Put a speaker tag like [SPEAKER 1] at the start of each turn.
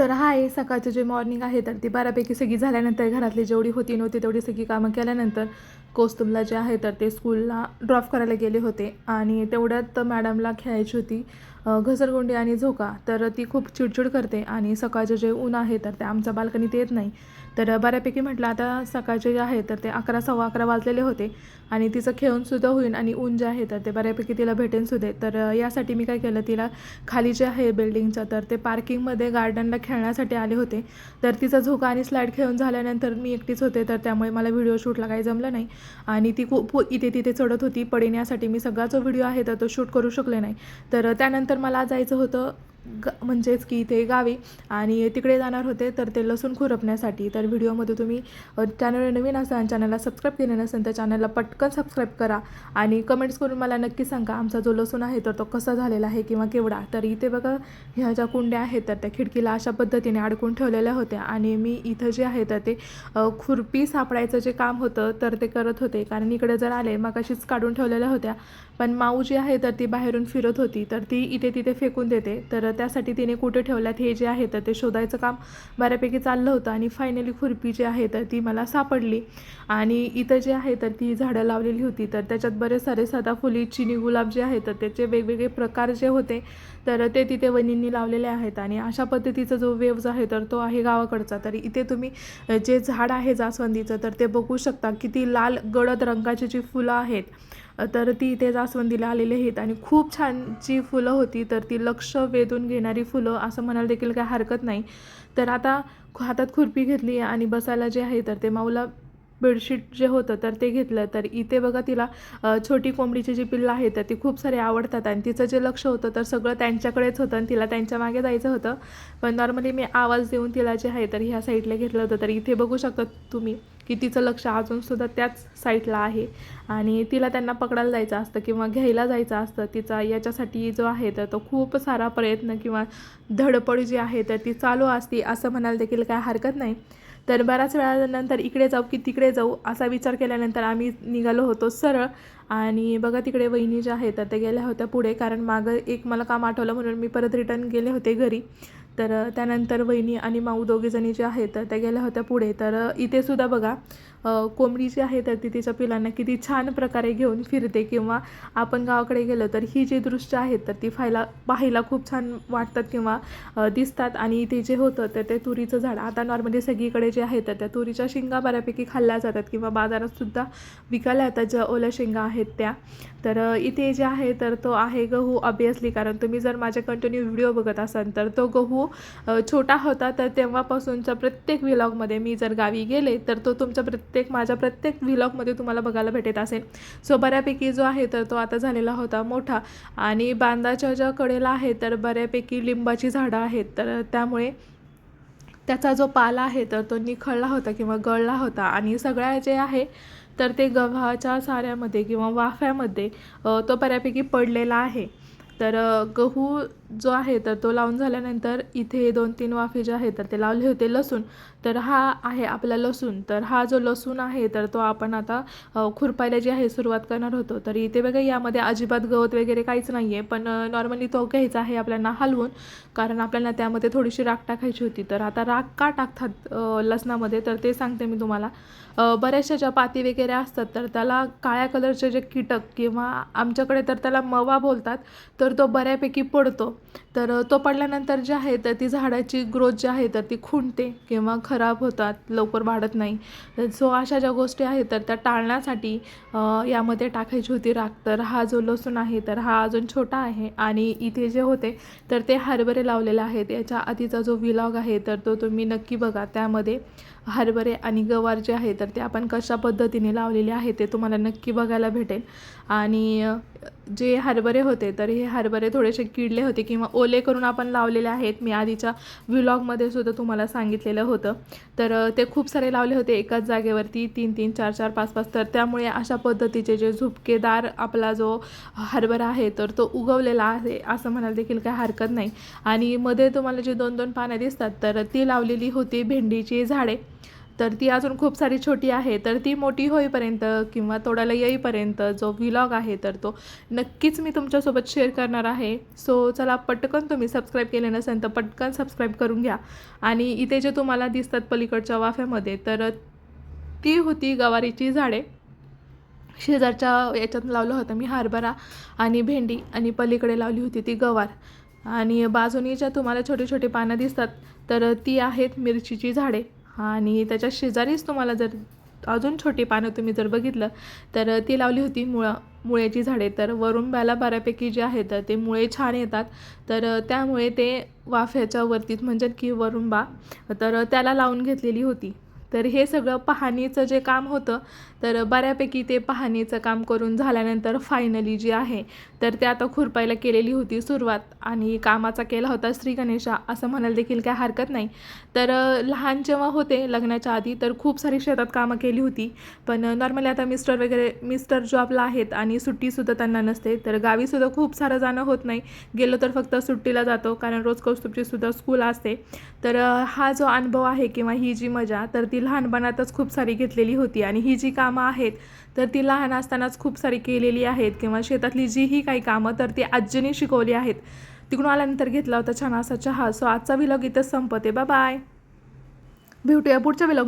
[SPEAKER 1] तर हा आहे सकाळचं जे मॉर्निंग आहे तर ती बऱ्यापैकी सगळी झाल्यानंतर घरातली जेवढी होती नव्हती तेवढी सगळी कामं केल्यानंतर कोस्तुमला जे आहे तर ते स्कूलला ड्रॉप करायला गेले होते. आणि तेवढ्यात मॅडमला खेळायची होती घसरगुंडी आणि झोका. तर ती खूप चिडचिड करते आणि सकाळचे जे ऊन आहे तर ते आमच्या बाल्कनीत येत नाही. तर बऱ्यापैकी म्हटलं आता सकाळचे जे आहे तर ते अकरा सव्वा अकरा वाजलेले होते. आणि तिचं खेळूनसुद्धा होईल आणि ऊन जे आहे तर ते बऱ्यापैकी तिला भेटेन सुद्धा. तर यासाठी मी काय केलं तिला खाली जे आहे बिल्डिंगचं तर ते पार्किंगमध्ये गार्डनला खेळण्यासाठी आले होते. तर तिचा झोका आणि स्लाईड खेळून झाल्यानंतर मी एकटीच होते तर त्यामुळे मला व्हिडिओ शूटला काही जमलं नाही. आणि ती खूप इथे तिथे चढत होती. पडण्यासाठी मी सगळा जो व्हिडिओ आहे तर तो शूट करू शकले नाही. तर त्यानंतर मला जायचं होतं ग म्हणजेच की ते गावी आणि तिकडे जाणार होते तर ते लसूण खुरपण्यासाठी. तर व्हिडिओमध्ये तुम्ही चॅनल नवीन असाल चॅनलला सबस्क्राईब केले नसेल तर चॅनलला पटकन सबस्क्राईब करा. आणि कमेंट्स करून मला नक्की सांगा आमचा जो लसूण आहे तर तो कसा झालेला आहे किंवा केवढा. तर इथे बघा ह्या ज्या कुंड्या आहेत तर त्या खिडकीला अशा पद्धतीने अडकून ठेवलेल्या होत्या. आणि मी इथं जे आहे तर ते खुरपी सापडायचं जे काम होतं तर ते करत होते. कारण इकडे जर आले मग अशीच काढून ठेवलेल्या होत्या. पण माऊ जी आहे तर ती बाहेरून फिरत होती. तर ती इथे तिथे फेकून देते. तर त्यासाठी तिने कुठे ठेवल्यात? हे जे आहे तर ते शोधायचं काम बऱ्यापैकी चाललं होतं आणि फायनली खुरपी जी आहे तर ती मला सापडली. आणि इथं जे आहे तर ती झाडं लावलेली होती. तर त्याच्यात बरेच सारे सदाफुली चिनी गुलाब जे आहे तर त्याचे वेगवेगळे प्रकार जे होते तर ते तिथे वनींनी लावलेले आहेत. आणि अशा पद्धतीचा जो वेव्ज आहे तर तो आहे गावाकडचा. तर इथे तुम्ही जे झाड आहे जास्वंदीचं तर ते बघू शकता किती लाल गडद रंगाची जी फुलं आहेत तर ती इथे जास्वंदीला आलेली आहेत आणि खूप छान जी फुलं होती तर ती लक्ष वेधून घेणारी फुलं असं म्हणायला देखील काही हरकत नाही. तर आता हातात खुरपी घेतली आणि बसायला जे आहे तर ते माऊला बेडशीट जे होतं तर ते घेतलं. तर इथे बघा तिला छोटी कोंबडीची जी पिल्लं आहेत तर ती खूप सारे आवडतात. आणि तिचं जे लक्ष होतं तर सगळं त्यांच्याकडेच होतं आणि तिला त्यांच्या मागे जायचं होतं. पण नॉर्मली मी आवाज देऊन तिला जे आहे तर ह्या साईडला घेतलं होतं. तर इथे बघू शकता तुम्ही की तिचं लक्ष अजूनसुद्धा त्याच साईडला आहे. आणि तिला त्यांना पकडायला जायचं असतं किंवा घ्यायला जायचं असतं. तिचा याच्यासाठी जो आहे तर तो खूप सारा प्रयत्न किंवा धडपड जी आहे तर ती चालू असते. असं म्हणायला देखील काय हरकत नाही. तर बऱ्याच वेळानंतर इकडे जाऊ की तिकडे जाऊ असा विचार केल्यानंतर आम्ही निघालो होतो सरळ. आणि बघा तिकडे वहिनी ज्या आहेत त्या गेल्या होत्या पुढे. कारण मागं एक मला काम आठवलं म्हणून मी परत रिटर्न गेले होते घरी. तर त्यानंतर वहिनी आणि माऊ दोघीजणी जे आहेत त्या गेल्या होत्या पुढे. तर इथे सुद्धा बघा कोंबडी जी आहे तर ती तिच्या पिलांना किती छान प्रकारे घेऊन फिरते किंवा आपण गावाकडे गेलो तर ही जी दृश्य आहेत तर ती फायला पाहायला खूप छान वाटतात किंवा दिसतात. आणि इथे जे होतं तर ते तुरीचं झाड. आता नॉर्मली सगळीकडे जे आहे तर त्या तुरीच्या शेंगा बऱ्यापैकी खाल्ल्या जातात किंवा बाजारातसुद्धा विकायला येतात ज्या ओल्या शेंगा आहेत त्या. तर इथे जे आहे तर तो आहे गहू ऑबियसली कारण तुम्ही जर माझे कंटिन्यू व्हिडिओ बघत असाल तर तो गहू छोटा होता तर तेव्हापासूनच्या प्रत्येक व्हिलॉगमध्ये मी जर गावी गेले तर तो तुमच्या प्रत्येक माझ्या प्रत्येक व्हिलॉगमध्ये तुम्हाला बघायला भेटत असेल. सो बऱ्यापैकी जो आहे तर तो आता झालेला होता मोठा. आणि बांधाच्या ज्या कडेला आहे तर बऱ्यापैकी लिंबाची झाडं आहेत. तर त्यामुळे त्याचा जो पाला आहे तर तो निखळला होता किंवा गळला होता. आणि सगळ्या जे आहे तर ते गव्हाच्या साऱ्यामध्ये किंवा वाफ्यामध्ये तो बऱ्यापैकी पडलेला आहे. तर गहू जो आहे तर तो लावून झाल्यानंतर इथे दोन तीन वाफे जे आहेत तर ते लावले होते लसूण. तर हा आहे आपला लसूण. तर हा जो लसूण आहे तर तो आपण आता खुरपायला जी आहे सुरुवात करणार होतो. तर इथे बघा यामध्ये अजिबात गवत वगैरे काहीच नाही आहे पण नॉर्मली तो घ्यायचा आहे आपल्याला हलवून कारण आपल्याला त्यामध्ये थोडीशी राख टाकायची होती. तर आता राख का टाकतात लसणामध्ये? तर ते सांगते मी तुम्हाला. बऱ्याचशा ज्या पाती वगैरे असतात तर त्याला काळ्या कलरचे जे कीटक किंवा आमच्याकडे तर त्याला मवा बोलतात तर तो बऱ्यापैकी पडतो. तर तो पडल्यानंतर जे आहे तर ती झाडाची ग्रोथ जी आहे तर ती खुंटते किंवा खराब होतात लवकर वाढत नाही. सो अशा ज्या गोष्टी आहेत तर त्या टाळण्यासाठी यामध्ये टाकायची होती राख. तर हा जो लसूण आहे तर हा अजून छोटा आहे आणि इथे जे होते तर ते हरभरे लावलेले आहेत. याच्या आधीचा जो विलॉग आहे तर तो तुम्ही नक्की बघा. त्यामध्ये हरभरे आणि गवार जे आहे तर ते आपण कशा पद्धतीने लावलेले आहे ते तुम्हाला नक्की बघायला भेटेल. आणि जे हरभरे होते तर हे हरभरे थोडेसे किडले होते किंवा ओले करून आपण लावलेले आहेत. मी आधीच्या व्लॉगमध्ये सुद्धा तुम्हाला सांगितलेलं होतं. तर ते खूप सारे लावले होते एकाच जागेवरती तीन तीन चार चार पाच पाच. तर त्यामुळे अशा पद्धतीचे जे झुपकेदार आपला जो हरभरा आहे तर तो उगवलेला आहे असं म्हणायला देखील काही हरकत नाही. आणि मध्ये तुम्हाला जे दोन दोन पानं दिसतात तर ती लावलेली होती भेंडीची झाडे. तर ती अजून खूप सारी छोटी आहे तर ती मोठी होईपर्यंत किंवा तोडायला येईपर्यंत जो व्हिलॉग आहे तर तो नक्कीच मी तुमच्यासोबत शेअर करणार आहे. सो चला पटकन तुम्ही सबस्क्राईब केले नसेल तर पटकन सबस्क्राईब करून घ्या. आणि इथे जे तुम्हाला दिसतात पलीकडच्या वाफ्यामध्ये तर ती होती गवारीची झाडे. शेजारच्या याच्यात लावलं होतं मी हरभरा आणि भेंडी आणि पलीकडे लावली होती ती गवार. आणि बाजूनी ज्या तुम्हाला छोटे छोटे पानं दिसतात तर ती आहेत मिरचीची झाडे. आणि त्याच्या शेजारीच तुम्हाला जर अजून छोटी पानं तुम्ही जर बघितलं तर ती लावली होती मुळा मुळ्याची झाडे. तर वरुंब्याला बऱ्यापैकी जे आहेत तर ते मुळे छान येतात. तर त्यामुळे ते वाफ्याच्या वरतीत म्हणजे की वरुंबा तर त्याला लावून घेतलेली होती. तर हे सगळं पाहणीचं जे काम होतं तर बऱ्यापैकी ते पाहणीचं काम करून झाल्यानंतर फायनली जी आहे तर ते आता खुरपायला केलेली होती सुरुवात आणि कामाचा केला होता श्री गणेशा असं म्हणायला देखील काय हरकत नाही. तर लहान जेव्हा होते लग्नाच्या आधी तर खूप सारी शेतात कामं केली होती. पण नॉर्मली आता मिस्टर वगैरे मिस्टर जॉबला आहेत आणि सुट्टीसुद्धा त्यांना नसते. तर गावीसुद्धा खूप सारं जाणं होत नाही. गेलो तर फक्त सुट्टीला जातो कारण रोज कौस्तुभचीसुद्धा स्कूल असते. तर हा जो अनुभव आहे किंवा ही जी मजा तर ती लहानपणातच खूप सारी घेतलेली होती आणि ही जी कामं आहेत तर ती लहान असतानाच खूप सारी केलेली आहेत किंवा शेतातली जीही काही कामं तर ती आजीने शिकवली आहेत. तिकडून आल्यानंतर घेतला होता छान असा चहा. सो आजचा विलॉग इथं संपते. बाय भेटूया पुढच्या विलॉग